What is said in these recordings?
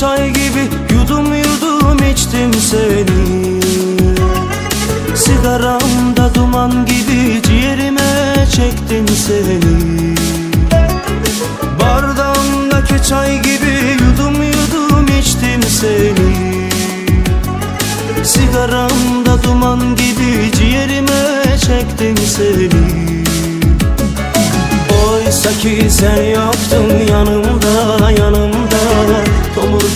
çay gibi yudum yudum içtim seni. Sigaramda duman gibi ciğerime çektin seni. Bardağımdaki çay gibi yudum yudum içtim seni. Sigaramda duman gibi ciğerime çektin seni. Oysa ki sen yoktun yanımda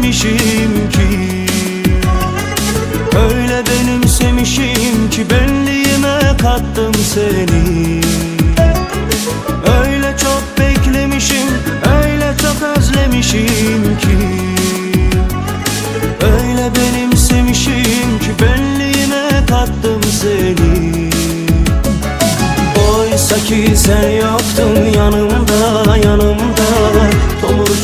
çok özlemişim ki. Öyle benimsemişim ki benliğime kattım seni. Öyle çok beklemişim, öyle çok özlemişim ki. Öyle benimsemişim ki benliğime kattım seni. Oysa ki sen yoktun yanımda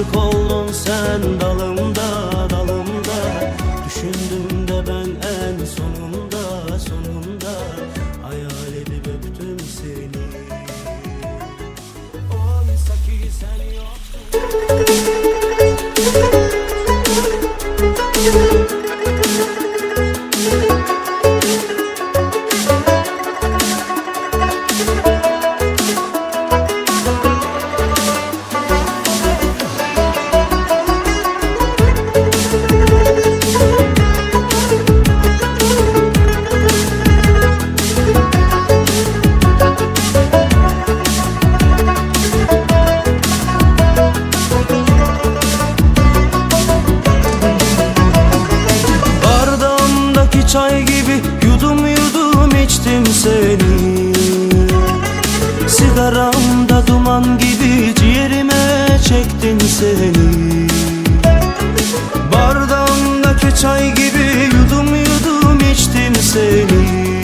Tomurcuk oldun sen dalımda Duman gibi ciğerime çektin seni. Bardağımdaki çay gibi yudum yudum içtim seni.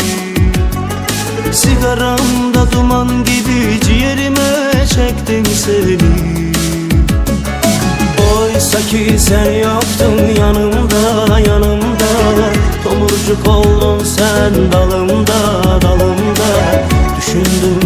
Sigaramda duman gibi ciğerime çektin seni. Oysa ki sen yoktun yanımda yanımda. Tomurcuk oldun sen dalımda dalımda. Düşündüm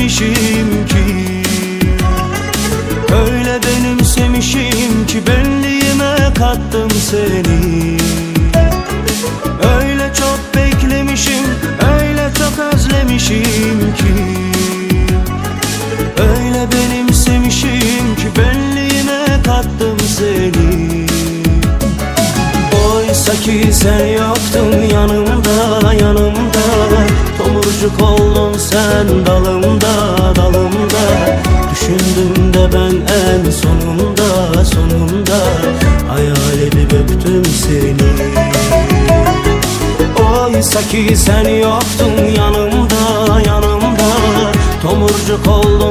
özlemişim ki. Öyle benimsemişim ki benliğime kattım seni. Öyle çok beklemişim, öyle çok özlemişim ki. Öyle benimsemişim ki benliğime kattım seni. Oysa ki sen yoktun yanımda yanımda Tomurcuk oldun sen dalımda dalımda. Düşündüm de ben en sonunda sonunda. Hayal edip öptüm seni. Oysa ki sen yoktun yanımda yanımda. Tomurcuk oldun